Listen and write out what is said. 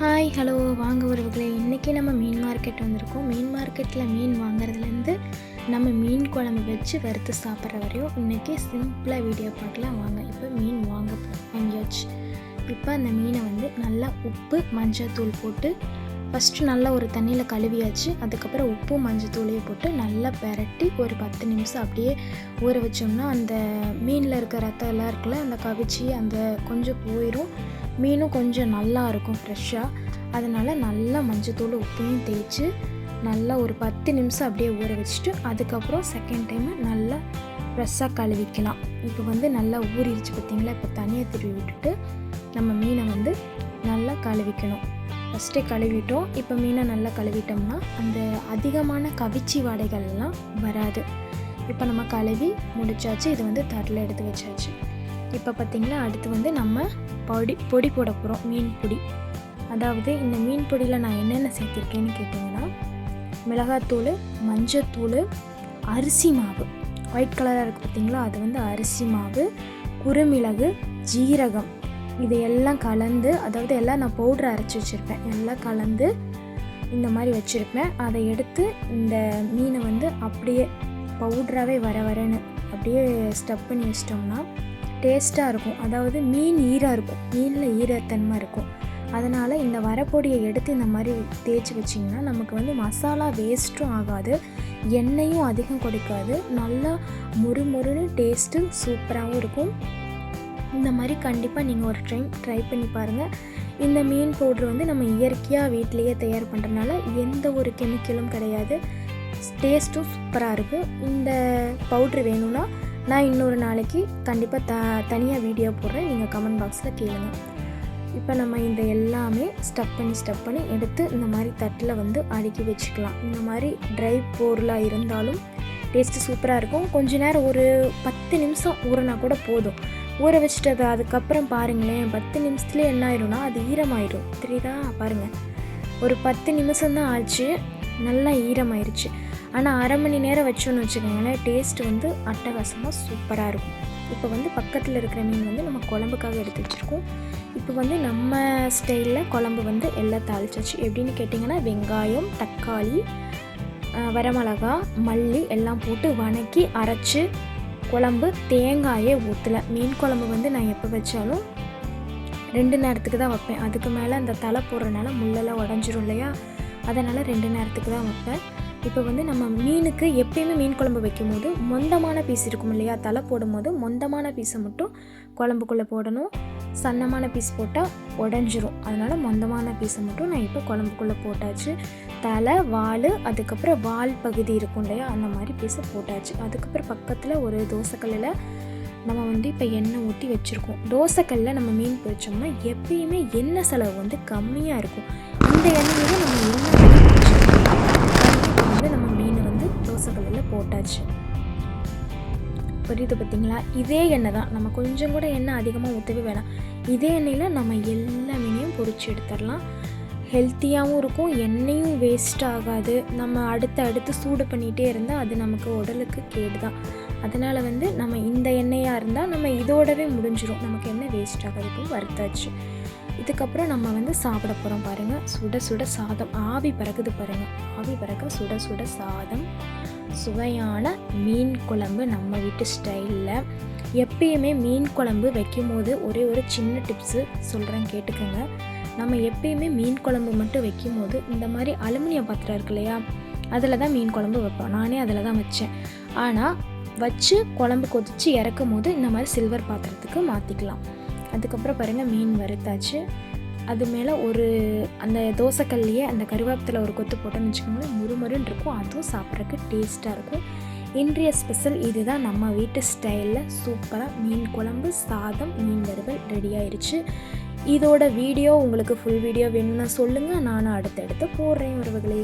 Hi hello வாங்க உறவுகளே. இன்றைக்கி நம்ம மீன் மார்க்கெட் வந்திருக்கோம். மீன் மார்க்கெட்டில் மீன் வாங்குறதுலேருந்து நம்ம மீன் குழம்பு வச்சு வறுத்து சாப்பிட்ற வரையும் இன்றைக்கி சிம்பிளாக வீடியோ பார்க்கலாம். வாங்க இப்போ மீன் வாங்க வாங்கியாச்சு. இப்போ அந்த மீனை வந்து நல்லா உப்பு மஞ்சள் தூள் போட்டு ஃபஸ்ட்டு நல்லா ஒரு தண்ணியில் கழுவியாச்சு. அதுக்கப்புறம் உப்பு மஞ்சத்தூளையும் போட்டு நல்லா பெரட்டி ஒரு பத்து நிமிஷம் அப்படியே ஊற வச்சோம்னா அந்த மீனில் இருக்க ரத்தம் எல்லாம் இருக்குல்ல அந்த கவிச்சி அந்த கொஞ்சம் போயிடும் மீனும் கொஞ்சம் நல்லா இருக்கும் ஃப்ரெஷ்ஷாக அதனால் நல்லா மஞ்சத்தூள் உப்பையும் தேய்ச்சி நல்லா ஒரு பத்து நிமிஷம் அப்படியே ஊற வச்சுட்டு அதுக்கப்புறம் செகண்ட் டைமு நல்லா ஃப்ரெஷ்ஷாக கழுவிக்கலாம். இப்போ வந்து நல்லா ஊறிடுச்சு பார்த்தீங்களா? இப்போ தனியாக திருவி விட்டுட்டு நம்ம மீனை வந்து நல்லா கழுவிக்கணும். ஃபஸ்ட்டே கழுவிட்டோம். இப்போ மீனை நல்லா கழுவிட்டோம்னா அந்த அதிகமான கவிச்சி வாடைகள்லாம் வராது. இப்போ நம்ம கழுவி முடிச்சாச்சு. இது வந்து தட்டில் எடுத்து வச்சாச்சு. இப்போ பார்த்திங்கன்னா அடுத்து வந்து நம்ம பொடி பொடி போட போகிறோம் மீன் பொடி. அதாவது இந்த மீன் பொடியில் நான் என்னென்ன சேர்த்திருக்கேன்னு கேட்டிங்கன்னா மிளகாத்தூள் மஞ்சத்தூள் அரிசி மாவு. ஒயிட் கலராக இருக்குது பார்த்தீங்களா அது வந்து அரிசி மாவு குறுமிளகு ஜீரகம். இதையெல்லாம் கலந்து அதாவது எல்லாம் நான் பவுட்ரு அரைச்சி வச்சுருப்பேன். எல்லாம் கலந்து இந்த மாதிரி வச்சுருப்பேன். அதை எடுத்து இந்த மீனை வந்து அப்படியே பவுட்ராகவே வர வரன்னு அப்படியே ஸ்டப் பண்ணி வச்சிட்டோம்னா டேஸ்ட்டாக இருக்கும். அதாவது மீன் ஈராக இருக்கும். மீனில் ஈரத்தன்மை இருக்கும். அதனால் இந்த வரப்பொடியை எடுத்து இந்த மாதிரி தேய்ச்சி வச்சிங்கன்னா நமக்கு வந்து மசாலா வேஸ்ட்டும் ஆகாது. எண்ணெயும் அதிகம் கொடுக்காது நல்லா முறுமுறுன்னு டேஸ்ட்டு சூப்பராகவும் இருக்கும். இந்த மாதிரி கண்டிப்பாக நீங்கள் ஒரு டைம் ட்ரை பண்ணி பாருங்கள் இந்த மீன் பவுட்ரு வந்து நம்ம இயற்கையாக வீட்டிலேயே தயார் பண்ணுறதுனால எந்த ஒரு கெமிக்கலும் கிடையாது. டேஸ்ட்டும் சூப்பராக இருக்குது இந்த பவுட்ரு வேணும்னா நான் இன்னொரு நாளைக்கு கண்டிப்பாக த தனியாக வீடியோ போடுறேன். நீங்கள் கமெண்ட் பாக்ஸில் கேளுங்க. இப்போ நம்ம இந்த எல்லாமே ஸ்டப் பண்ணி ஸ்டப் பண்ணி எடுத்து இந்த மாதிரி தட்டில் வந்து அடுக்கி வச்சுக்கலாம். இந்த மாதிரி ட்ரை பொருளாக இருந்தாலும் டேஸ்ட்டு சூப்பராக இருக்கும். கொஞ்ச நேரம் ஒரு பத்து நிமிஷம் ஊறினா கூட போதும். ஊற வச்சுட்டு அதுக்கப்புறம் பாருங்களேன் பத்து நிமிஷத்துலேயே என்ன ஆயிரும்னா அது ஈரமாயிடும் தெரியுதா? பாருங்கள் ஒரு பத்து நிமிஷம்தான் ஆச்சு. நல்லா ஈரமாயிருச்சு. ஆனால் அரை மணி நேரம் வச்சோன்னு வச்சுக்கோங்களேன் டேஸ்ட் வந்து அட்டகாசமாக சூப்பராக இருக்கும். இப்போ வந்து பக்கத்தில் இருக்கிற மீன் வந்து நம்ம குழம்புக்காக எடுத்து வச்சுருக்கோம். இப்போ வந்து நம்ம ஸ்டைலில் குழம்பு வந்து எல்லாம் தாளிச்சாச்சு. எப்படின்னு கேட்டிங்கன்னா வெங்காயம் தக்காளி வரமிளகா மல்லி எல்லாம் போட்டு வணக்கி அரைச்சி குழம்பு தேங்காயே ஊற்றல மீன் குழம்பு வந்து நான் எப்போ வச்சாலும் ரெண்டு நேரத்துக்கு தான் வைப்பேன். அதுக்கு மேலே அந்த தலை போடுறனால முள்ளெல்லாம் உடஞ்சிரும் இல்லையா? அதனால் ரெண்டு நேரத்துக்கு தான் வைப்பேன். இப்போ வந்து நம்ம மீனுக்கு எப்பயுமே மீன் குழம்பு வைக்கும்போது மொந்தமான பீஸ் இருக்கும் இல்லையா? தலை போடும்போது மொந்தமான பீஸை மட்டும் குழம்புக்குள்ளே போடணும். சன்னமான பீஸ் போட்டால் உடஞ்சிரும். அதனால் மொந்தமான பீஸை மட்டும் நான் இப்போ குழம்புக்குள்ளே போட்டாச்சு. தலை வால் அதுக்கப்புறம் வால் பகுதி இருக்கும் இல்லையா அந்த மாதிரி பீஸை போட்டாச்சு. அதுக்கப்புறம் பக்கத்தில் ஒரு தோசைக்கல்லில் நம்ம வந்து இப்போ எண்ணெய் ஊற்றி வச்சுருக்கோம். தோசைக்கல்லில் நம்ம மீன் பொரிச்சோம்னா எப்பயுமே எண்ணெய் செலவு வந்து கம்மியாக இருக்கும். அந்த எண்ணெயில் புரியுது பார்த்தீங்களா இதே எண்ணெய் தான் நம்ம கொஞ்சம் கூட எண்ணெய் அதிகமாக ஊற்றவே வேணாம். இதே எண்ணெயில் நம்ம எல்லா மீனையும் பொறிச்சு எடுத்துடலாம். ஹெல்த்தியாகவும் இருக்கும். எண்ணெயும் வேஸ்ட் ஆகாது. நம்ம அடுத்து அடுத்து சூடு பண்ணிகிட்டே இருந்தால் அது நமக்கு உடலுக்கு கேடு தான் அதனால் வந்து நம்ம இந்த எண்ணெயாக இருந்தால் நம்ம இதோடவே முடிஞ்சிடும் நமக்கு எண்ணெய் வேஸ்ட் ஆகாது இப்போ வறுத்தாச்சு. இதுக்கப்புறம் நம்ம வந்து சாப்பிட போகிறோம் பாருங்கள் சுட சுட சாதம். ஆவி பறக்குது பாருங்கள் ஆவி பறக்க சுட சுட சாதம். சுவையான மீன் குழம்பு நம்ம வீட்டு ஸ்டைலில். எப்பயுமே மீன் குழம்பு வைக்கும்போது ஒரே ஒரு சின்ன டிப்ஸு சொல்கிறேன் கேட்டுக்கோங்க. நம்ம எப்பயுமே மீன் குழம்பு மட்டும் வைக்கும்போது இந்த மாதிரி அலுமினியம் பாத்திரம் இருக்கு இல்லையா? அதில் தான் மீன் குழம்பு வைப்போம். நானே அதில் தான் வச்சேன். ஆனால் வச்சு குழம்பு கொதித்து இறக்கும் போது இந்த மாதிரி சில்வர் பாத்திரத்துக்கு மாற்றிக்கலாம் அதுக்கப்புறம் பாருங்கள் மீன் வறுத்தாச்சு. அது மேலே ஒரு அந்த தோசைக்கல்லையே அந்த கருவேப்பத்தில் ஒரு கொத்து போட்டோன்னு வச்சுக்கோங்களேன் முறுமுறுன்னு இருக்கும். அதுவும் சாப்பிட்றதுக்கு டேஸ்ட்டாக இருக்கும். இன்றைய ஸ்பெஷல் இதுதான் நம்ம வீட்டு ஸ்டைலில் சூப்பராக மீன் குழம்பு சாதம் மீன் வறுவல் ரெடி ஆயிருச்சு. இதோட வீடியோ உங்களுக்கு ஃபுல் வீடியோ வேணும்னா சொல்லுங்கள் நானும் அடுத்தடுத்து போடுறேன் உறவுகளே.